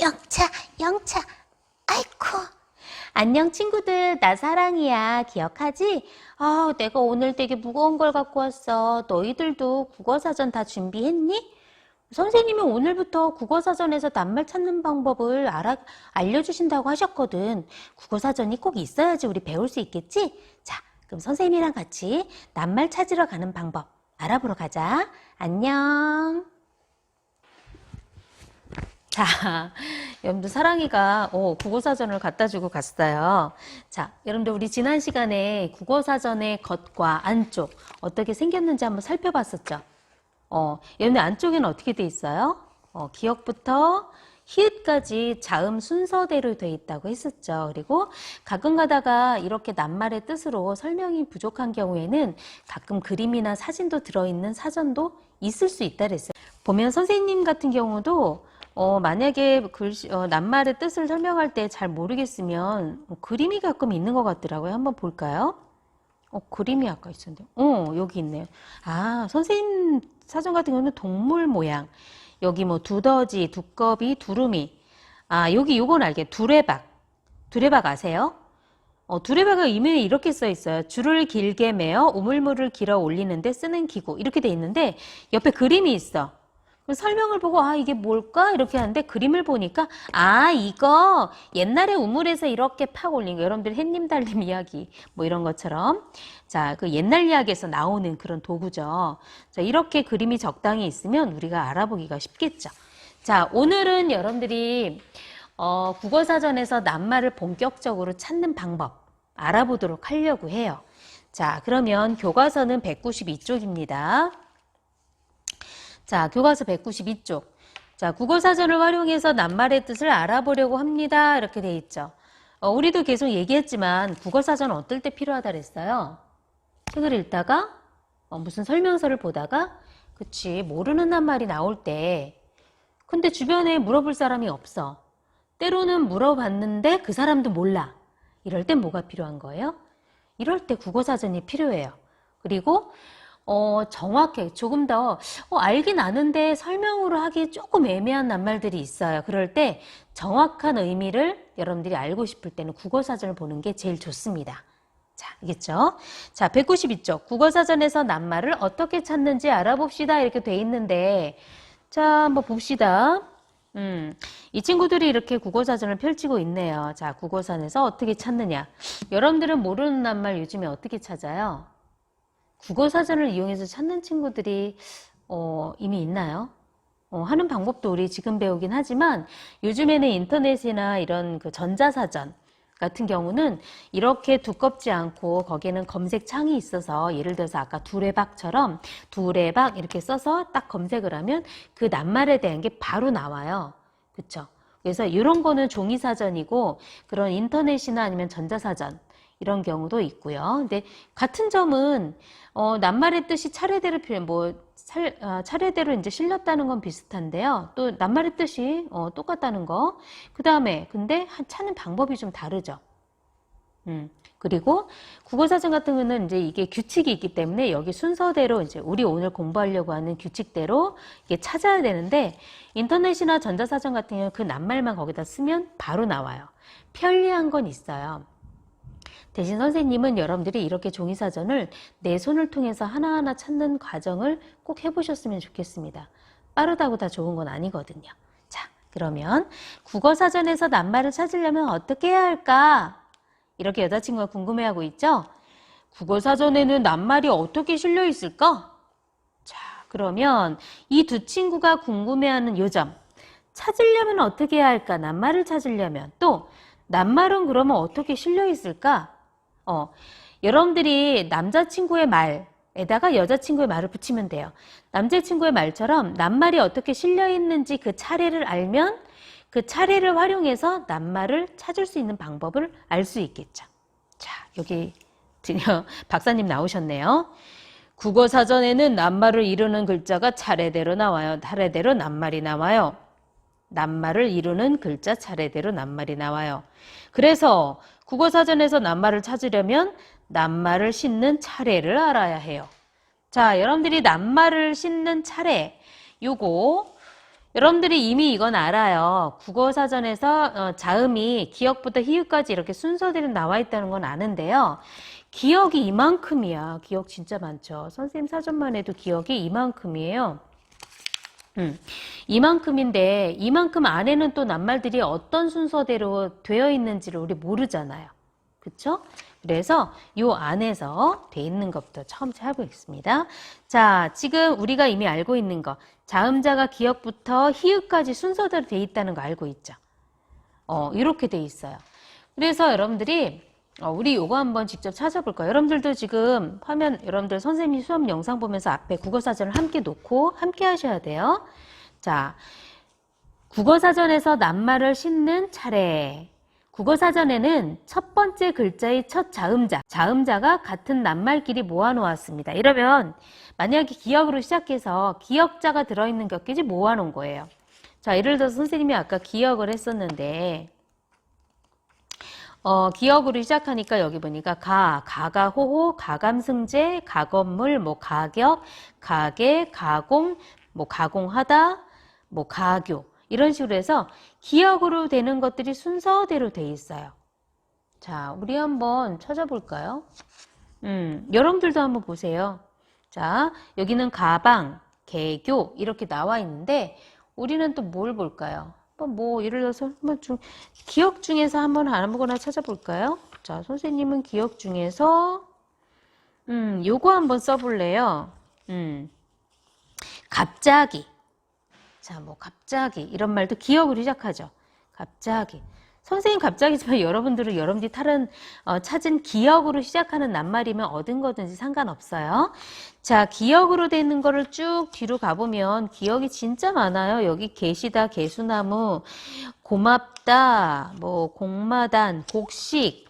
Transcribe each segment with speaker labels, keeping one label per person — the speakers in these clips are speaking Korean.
Speaker 1: 영차, 영차. 아이쿠.
Speaker 2: 안녕 친구들, 나 사랑이야. 기억하지? 아, 내가 오늘 되게 무거운 걸 갖고 왔어. 너희들도 국어사전 다 준비했니? 선생님이 오늘부터 국어사전에서 낱말 찾는 방법을 알아, 알려주신다고 하셨거든. 국어사전이 꼭 있어야지 우리 배울 수 있겠지? 자, 그럼 선생님이랑 같이 낱말 찾으러 가는 방법 알아보러 가자. 안녕. 자, 여러분들 사랑이가 어, 국어사전을 갖다 주고 갔어요. 자, 여러분들 우리 지난 시간에 국어사전의 겉과 안쪽 어떻게 생겼는지 한번 살펴봤었죠. 어, 여러분들 안쪽에는 어떻게 돼 있어요? 어, 기억부터 히읗까지 자음 순서대로 돼 있다고 했었죠. 그리고 가끔 가다가 이렇게 낱말의 뜻으로 설명이 부족한 경우에는 가끔 그림이나 사진도 들어있는 사전도 있을 수 있다 그랬어요. 보면 선생님 같은 경우도 어, 만약에 글씨, 어, 낱말의 뜻을 설명할 때 잘 모르겠으면 어, 그림이 가끔 있는 것 같더라고요. 한번 볼까요? 어, 그림이 아까 있었는데. 어, 여기 있네요. 아, 선생님 사전 같은 경우는 동물 모양. 여기 뭐 두더지, 두꺼비, 두루미. 아, 여기 요건 알게. 두레박. 두레박 아세요? 어, 두레박의 이면에 이렇게 써 있어요. 줄을 길게 매어 우물물을 길어 올리는데 쓰는 기구. 이렇게 돼 있는데 옆에 그림이 있어. 설명을 보고 아 이게 뭘까? 이렇게 하는데 그림을 보니까 아 이거 옛날에 우물에서 이렇게 팍 올린 거 여러분들 햇님 달님 이야기 뭐 이런 것처럼. 자 그 옛날 이야기에서 나오는 그런 도구죠. 자 이렇게 그림이 적당히 있으면 우리가 알아보기가 쉽겠죠. 자 오늘은 여러분들이 어, 국어사전에서 낱말을 본격적으로 찾는 방법 알아보도록 하려고 해요. 자 그러면 교과서는 192쪽입니다 자, 교과서 192쪽. 자, 국어사전을 활용해서 낱말의 뜻을 알아보려고 합니다. 이렇게 돼 있죠. 어, 우리도 계속 얘기했지만 국어사전은 어떨 때 필요하다 그랬어요? 책을 읽다가 어, 무슨 설명서를 보다가 그치 모르는 낱말이 나올 때 근데 주변에 물어볼 사람이 없어. 때로는 물어봤는데 그 사람도 몰라. 이럴 땐 뭐가 필요한 거예요? 이럴 때 국어사전이 필요해요. 그리고 어, 정확해. 조금 더, 어, 알긴 아는데 설명으로 하기 조금 애매한 낱말들이 있어요. 그럴 때 정확한 의미를 여러분들이 알고 싶을 때는 국어사전을 보는 게 제일 좋습니다. 자, 알겠죠? 자, 192쪽. 국어사전에서 낱말을 어떻게 찾는지 알아봅시다. 이렇게 돼 있는데, 자, 한번 봅시다. 음, 이 친구들이 이렇게 국어사전을 펼치고 있네요. 자, 국어사전에서 어떻게 찾느냐. 여러분들은 모르는 낱말 요즘에 어떻게 찾아요? 국어 사전을 이용해서 찾는 친구들이 어, 이미 있나요? 어, 하는 방법도 우리 지금 배우긴 하지만 요즘에는 인터넷이나 이런 그 전자사전 같은 경우는 이렇게 두껍지 않고 거기에는 검색 창이 있어서 예를 들어서 아까 두레박처럼 두레박 이렇게 써서 딱 검색을 하면 그 낱말에 대한 게 바로 나와요. 그쵸? 그래서 이런 거는 종이사전이고 그런 인터넷이나 아니면 전자사전 이런 경우도 있고요. 근데 같은 점은 어, 낱말의 뜻이 차례대로 표현, 뭐 차, 어, 차례대로 이제 실렸다는 건 비슷한데요. 또 낱말의 뜻이 어, 똑같다는 거. 그 다음에 근데 한 찾는 방법이 좀 다르죠. 음. 그리고 국어사전 같은 경우는 이제 이게 규칙이 있기 때문에 여기 순서대로 이제 우리 오늘 공부하려고 하는 규칙대로 이게 찾아야 되는데 인터넷이나 전자사전 같은 경우는 그 낱말만 거기다 쓰면 바로 나와요. 편리한 건 있어요. 대신 선생님은 여러분들이 이렇게 종이사전을 내 손을 통해서 하나하나 찾는 과정을 꼭 해보셨으면 좋겠습니다. 빠르다고 다 좋은 건 아니거든요. 자, 그러면 국어사전에서 낱말을 찾으려면 어떻게 해야 할까? 이렇게 여자친구가 궁금해하고 있죠? 국어사전에는 낱말이 어떻게 실려 있을까? 자, 그러면 이 두 친구가 궁금해하는 요점. 찾으려면 어떻게 해야 할까? 낱말을 찾으려면. 또, 낱말은 그러면 어떻게 실려 있을까? 어, 여러분들이 남자친구의 말에다가 여자친구의 말을 붙이면 돼요. 남자친구의 말처럼 낱말이 어떻게 실려 있는지 그 차례를 알면 그 차례를 활용해서 낱말을 찾을 수 있는 방법을 알 수 있겠죠. 자, 여기 드디어 박사님 나오셨네요. 국어 사전에는 낱말을 이루는 글자가 차례대로 나와요. 차례대로 낱말이 나와요. 낱말을 이루는 글자 차례대로 낱말이 나와요. 그래서 국어사전에서 낱말을 찾으려면 낱말을 싣는 차례를 알아야 해요. 자, 여러분들이 낱말을 싣는 차례, 요거 여러분들이 이미 이건 알아요. 국어사전에서 어, 자음이 기역부터 희읍까지 이렇게 순서대로 나와 있다는 건 아는데요. 기억이 이만큼이야. 기억 진짜 많죠. 선생님 사전만 해도 기억이 이만큼이에요. 음, 이만큼인데 이만큼 안에는 또 낱말들이 어떤 순서대로 되어 있는지를 우리 모르잖아요. 그쵸? 그래서 요 안에서 돼 있는 것부터 처음 해보겠습니다. 자, 지금 우리가 이미 알고 있는 거. 자음자가 기역부터 희읍까지 순서대로 돼 있다는 거 알고 있죠? 어, 이렇게 돼 있어요. 그래서 여러분들이 어, 우리 요거 한번 직접 찾아볼 거예요. 여러분들도 지금 화면, 여러분들 선생님 수업 영상 보면서 앞에 국어사전을 함께 놓고 함께 하셔야 돼요. 자, 국어사전에서 낱말을 싣는 차례. 국어사전에는 첫 번째 글자의 첫 자음자, 자음자가 같은 낱말끼리 모아놓았습니다. 이러면 만약에 기역으로 시작해서 기역자가 들어있는 격끼리 모아놓은 거예요. 자, 예를 들어서 선생님이 아까 기역을 했었는데, 어, 기역으로 시작하니까 여기 보니까 가, 가가 호호, 가감승제, 가건물, 뭐 가격, 가게, 가공, 뭐 가공하다, 뭐 가교 이런 식으로 해서 기역으로 되는 것들이 순서대로 돼 있어요. 자, 우리 한번 찾아볼까요? 음, 여러분들도 한번 보세요. 자, 여기는 가방, 개교 이렇게 나와 있는데 우리는 또 뭘 볼까요? 한번 뭐 예를 들어서 한번 좀 기억 중에서 한번 아무거나 찾아볼까요? 자, 선생님은 기억 중에서 음, 요거 한번 써볼래요. 음, 갑자기. 자, 뭐 갑자기 이런 말도 기억으로 시작하죠. 갑자기. 선생님 갑자기지만 여러분들은 여러분들이 다른 어, 찾은 기억으로 시작하는 낱말이면 얻은 거든지 상관없어요. 자, 기억으로 되는 거를 쭉 뒤로 가보면 기억이 진짜 많아요. 여기 계시다, 개수나무, 고맙다, 뭐 공마단, 곡식.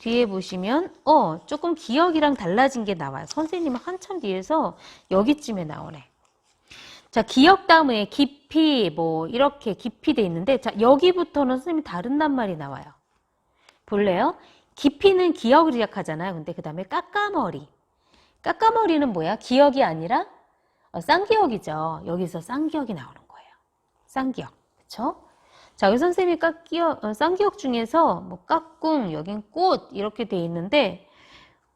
Speaker 2: 뒤에 보시면 어 조금 기억이랑 달라진 게 나와요. 선생님은 한참 뒤에서 여기쯤에 나오네. 자, 기억 다음에 깊이, 뭐, 이렇게 깊이 돼 있는데, 자, 여기부터는 선생님이 다른 낱말이 나와요. 볼래요? 깊이는 기억을 시작하잖아요. 근데 그 다음에 까까머리. 까까머리는 뭐야? 기억이 아니라 어, 쌍기억이죠. 여기서 쌍기억이 나오는 거예요. 쌍기억. 그쵸? 자, 여기 선생님이 깍기억, 어, 쌍기억 중에서 뭐 깍꿍, 여긴 꽃, 이렇게 돼 있는데,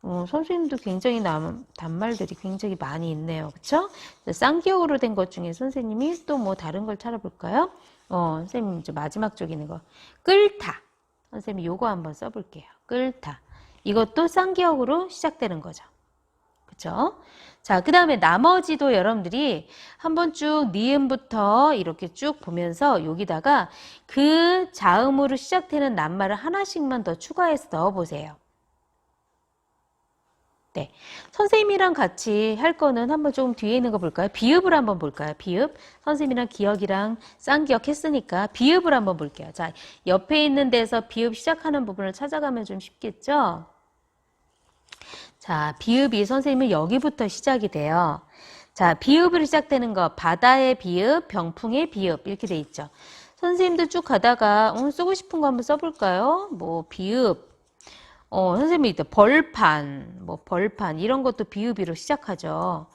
Speaker 2: 어, 선생님도 굉장히 남, 단말들이 굉장히 많이 있네요. 그쵸? 쌍기역으로 된 것 중에 선생님이 또 뭐 다른 걸 찾아볼까요? 어, 선생님 이제 마지막 쪽에 있는 거. 끌타. 선생님 요거 한번 써볼게요. 끌타. 이것도 쌍기역으로 시작되는 거죠. 그쵸? 자, 그 다음에 나머지도 여러분들이 한번 쭉 니음부터 이렇게 쭉 보면서 여기다가 그 자음으로 시작되는 낱말을 하나씩만 더 추가해서 넣어보세요. 네. 선생님이랑 같이 할 거는 한번 좀 뒤에 있는 거 볼까요? 비읍을 한번 볼까요? 비읍. 선생님이랑 기억이랑 쌍기억 했으니까 비읍을 한번 볼게요. 자, 옆에 있는 데서 비읍 시작하는 부분을 찾아가면 좀 쉽겠죠? 자, 비읍이 선생님은 여기부터 시작이 돼요. 자, 비읍으로 시작되는 거 바다의 비읍, 병풍의 비읍 이렇게 돼 있죠. 선생님도 쭉 가다가 어, 쓰고 싶은 거 한번 써볼까요? 뭐 비읍, 어, 선생님이 있다. 벌판, 뭐 벌판 이런 것도 비읍으로 시작하죠.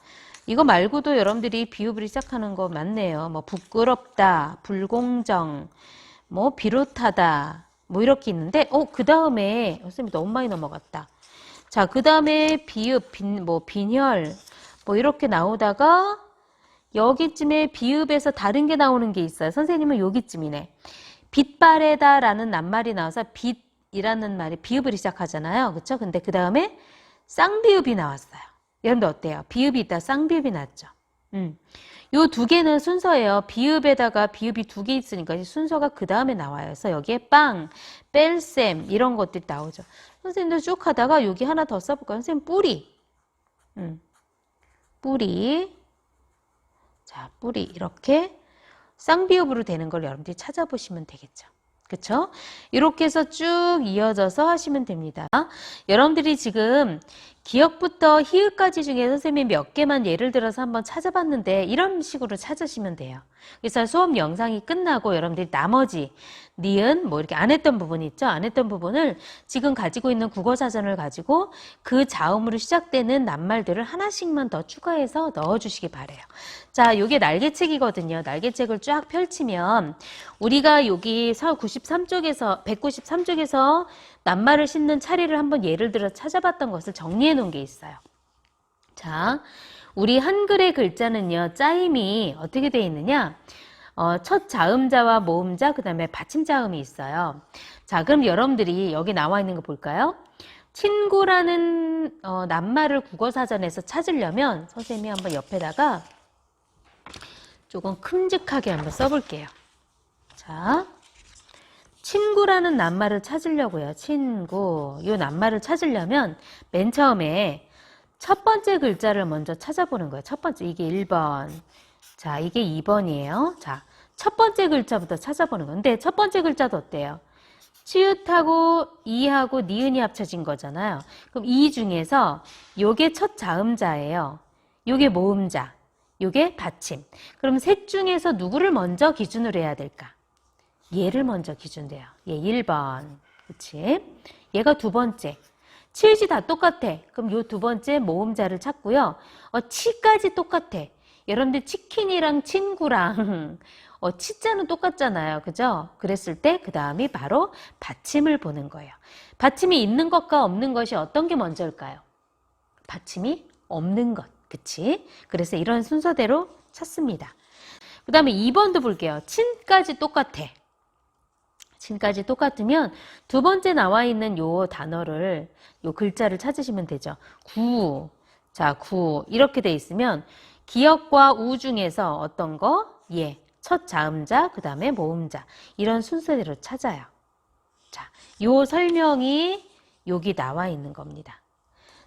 Speaker 2: 이거 말고도 여러분들이 비읍으로 시작하는 거 많네요. 뭐 부끄럽다, 불공정, 뭐 비롯하다, 뭐 이렇게 있는데, 어, 그 다음에 선생님 너무 많이 넘어갔다. 자, 그 다음에 비읍, 빈, 뭐 빈혈, 뭐 이렇게 나오다가 여기쯤에 비읍에서 다른 게 나오는 게 있어요. 선생님은 여기쯤이네. 빛바래다라는 낱말이 나와서 빛 이라는 말이 비읍으로 시작하잖아요. 그쵸? 근데 그 다음에 쌍비읍이 나왔어요. 여러분들 어때요? 비읍이 있다 쌍비읍이 났죠. 음. 요 두 개는 순서예요. 비읍에다가 비읍이 두 개 있으니까 순서가 그 다음에 나와요. 그래서 여기에 빵, 뺄셈 이런 것들이 나오죠. 선생님도 쭉 하다가 여기 하나 더 써볼까요? 선생님 뿌리. 음. 뿌리. 자, 뿌리 이렇게 쌍비읍으로 되는 걸 여러분들이 찾아보시면 되겠죠. 그쵸? 이렇게 해서 쭉 이어져서 하시면 됩니다. 여러분들이 지금 기역부터 히읗까지 중에 선생님이 몇 개만 예를 들어서 한번 찾아봤는데 이런 식으로 찾으시면 돼요. 그래서 수업 영상이 끝나고 여러분들이 나머지 니은 뭐 이렇게 안 했던 부분 있죠? 안 했던 부분을 지금 가지고 있는 국어 사전을 가지고 그 자음으로 시작되는 낱말들을 하나씩만 더 추가해서 넣어 주시기 바래요. 자, 요게 날개책이거든요. 날개책을 쫙 펼치면 우리가 여기 93쪽에서 193쪽에서 낱말을 싣는 차례를 한번 예를 들어 찾아봤던 것을 정리해 놓은 게 있어요. 자, 우리 한글의 글자는요, 짜임이 어떻게 되어 있느냐? 어, 첫 자음자와 모음자, 그 다음에 받침자음이 있어요. 자, 그럼 여러분들이 여기 나와 있는 거 볼까요? 친구라는 어, 낱말을 국어사전에서 찾으려면 선생님이 한번 옆에다가 조금 큼직하게 한번 써볼게요. 자, 친구라는 낱말을 찾으려고요. 친구. 이 낱말을 찾으려면 맨 처음에 첫 번째 글자를 먼저 찾아보는 거예요. 첫 번째, 이게 1번. 자, 이게 2번이에요. 자, 첫 번째 글자부터 찾아보는 건데, 첫 번째 글자도 어때요? 치읓하고 이하고 니은이 합쳐진 거잖아요. 그럼 이 중에서 요게 첫 자음자예요. 요게 모음자. 요게 받침. 그럼 셋 중에서 누구를 먼저 기준으로 해야 될까? 얘를 먼저 기준돼요. 얘 1번. 그치? 얘가 두 번째. 치읓이 다 똑같아. 그럼 요 두 번째 모음자를 찾고요. 어, 치까지 똑같아. 여러분들 치킨이랑 친구랑 어, 치자는 똑같잖아요. 그죠? 그랬을 때 그 다음이 바로 받침을 보는 거예요. 받침이 있는 것과 없는 것이 어떤 게 먼저일까요? 받침이 없는 것. 그치? 그래서 이런 순서대로 찾습니다. 그 다음에 2번도 볼게요. 친까지 똑같아. 친까지 똑같으면 두 번째 나와 있는 요 단어를 요 글자를 찾으시면 되죠. 구. 자, 구. 이렇게 돼 있으면 기역과 우 중에서 어떤 거? 예. 첫 자음자, 그 다음에 모음자. 이런 순서대로 찾아요. 자, 요 설명이 여기 나와 있는 겁니다.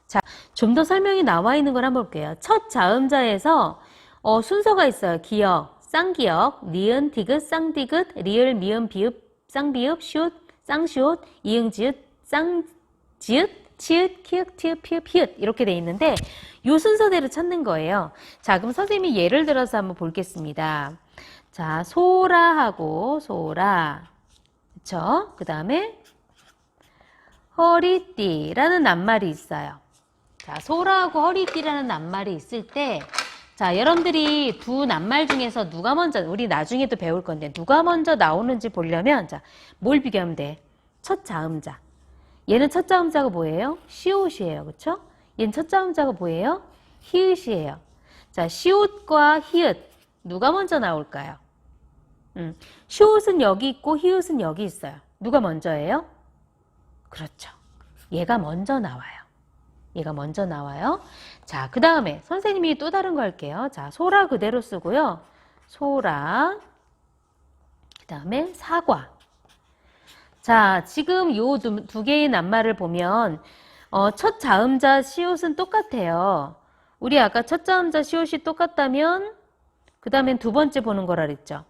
Speaker 2: 자, 좀 더 설명이 나와 있는 걸 한번 볼게요. 첫 자음자에서 어, 순서가 있어요. 기역, 쌍기역, 니은, 디귿, 쌍디귿, 리을, 미음, 비읍, 쌍비읍, 슛, 쌍슛, 이응, 지읒, 쌍지읒, 치읒, 키읔, 티읒, 피읒, 피읒 이렇게 돼 있는데 요 순서대로 찾는 거예요. 자, 그럼 선생님이 예를 들어서 한번 보겠습니다. 자, 소라하고 소라. 그쵸? 그 다음에 허리띠라는 낱말이 있어요. 자, 소라하고 허리띠라는 낱말이 있을 때, 자, 여러분들이 두 낱말 중에서 누가 먼저, 우리 나중에도 배울 건데, 누가 먼저 나오는지 보려면, 자, 뭘 비교하면 돼? 첫 자음자. 얘는 첫 자음자가 뭐예요? 시옷이에요. 그쵸? 얘는 첫 자음자가 뭐예요? 히읗이에요. 자, 시옷과 히읗, 누가 먼저 나올까요? 음, 시옷은 여기 있고, 히읗은 여기 있어요. 누가 먼저예요? 그렇죠. 얘가 먼저 나와요. 얘가 먼저 나와요. 자, 그 다음에 선생님이 또 다른 거 할게요. 자, 소라 그대로 쓰고요. 소라. 그 다음에 사과. 자, 지금 요 두 개의 낱말을 보면, 어, 첫 자음자 시옷은 똑같아요. 우리 아까 첫 자음자 시옷이 똑같다면, 그 다음엔 두 번째 보는 거라 그랬죠.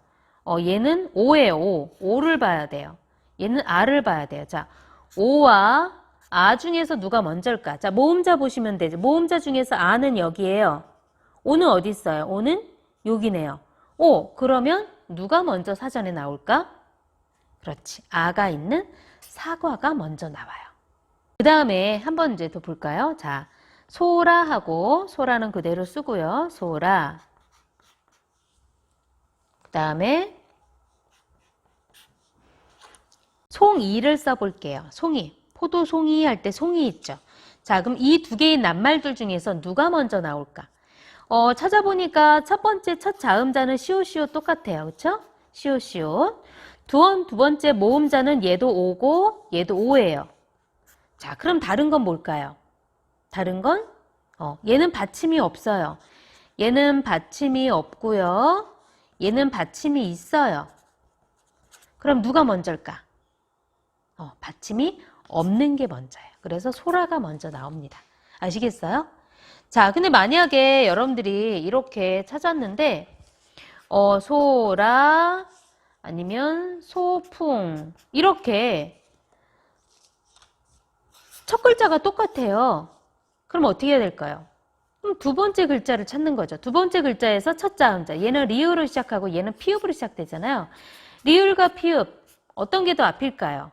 Speaker 2: 어, 얘는 오예요, 오. 오를 봐야 돼요. 얘는 아를 봐야 돼요. 자, 오와 아 중에서 누가 먼저일까? 자, 모음자 보시면 되죠. 모음자 중에서 아는 여기에요. 오는 어디 있어요? 오는 여기네요. 오, 그러면 누가 먼저 사전에 나올까? 그렇지. 아가 있는 사과가 먼저 나와요. 그 다음에 한 번 이제 더 볼까요? 자, 소라하고 소라는 그대로 쓰고요. 소라. 그 다음에 송이를 써볼게요. 송이. 포도 송이 할 때 송이 있죠. 자, 그럼 이 두 개의 낱말들 중에서 누가 먼저 나올까? 어, 찾아보니까 첫 번째 첫 자음자는 시오시오 똑같아요. 그쵸? 시오시오. 두, 번- 두 번째 모음자는 얘도 오고 얘도 오예요. 자, 그럼 다른 건 뭘까요? 다른 건? 어, 얘는 받침이 없어요. 얘는 받침이 없고요. 얘는 받침이 있어요. 그럼 누가 먼저일까? 어, 받침이 없는 게 먼저예요. 그래서 소라가 먼저 나옵니다. 아시겠어요? 자, 근데 만약에 여러분들이 이렇게 찾았는데, 어, 소라, 아니면 소풍, 이렇게 첫 글자가 똑같아요. 그럼 어떻게 해야 될까요? 그럼 두 번째 글자를 찾는 거죠. 두 번째 글자에서 첫 자음자. 얘는 리을로 시작하고 얘는 피읍으로 시작되잖아요. 리을과 피읍 어떤 게 더 앞일까요?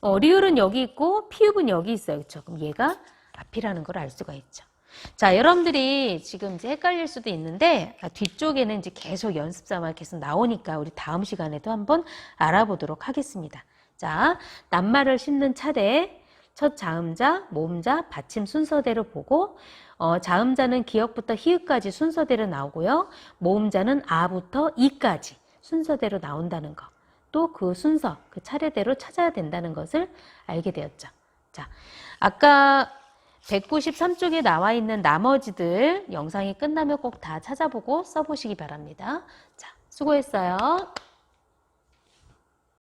Speaker 2: 어, 리을은 여기 있고 피읍은 여기 있어요. 그렇죠? 그럼 얘가 앞이라는 걸 알 수가 있죠. 자, 여러분들이 지금 이제 헷갈릴 수도 있는데 아, 뒤쪽에는 이제 계속 연습 삼아 계속 나오니까 우리 다음 시간에도 한번 알아보도록 하겠습니다. 자, 낱말을 씹는 차례 첫 자음자, 모음자, 받침 순서대로 보고 어, 자음자는 기역부터 히읗까지 순서대로 나오고요. 모음자는 아부터 이까지 순서대로 나온다는 거. 또 그 순서, 그 차례대로 찾아야 된다는 것을 알게 되었죠. 자, 아까 193쪽에 나와 있는 나머지들 영상이 끝나면 꼭 다 찾아보고 써보시기 바랍니다. 자, 수고했어요.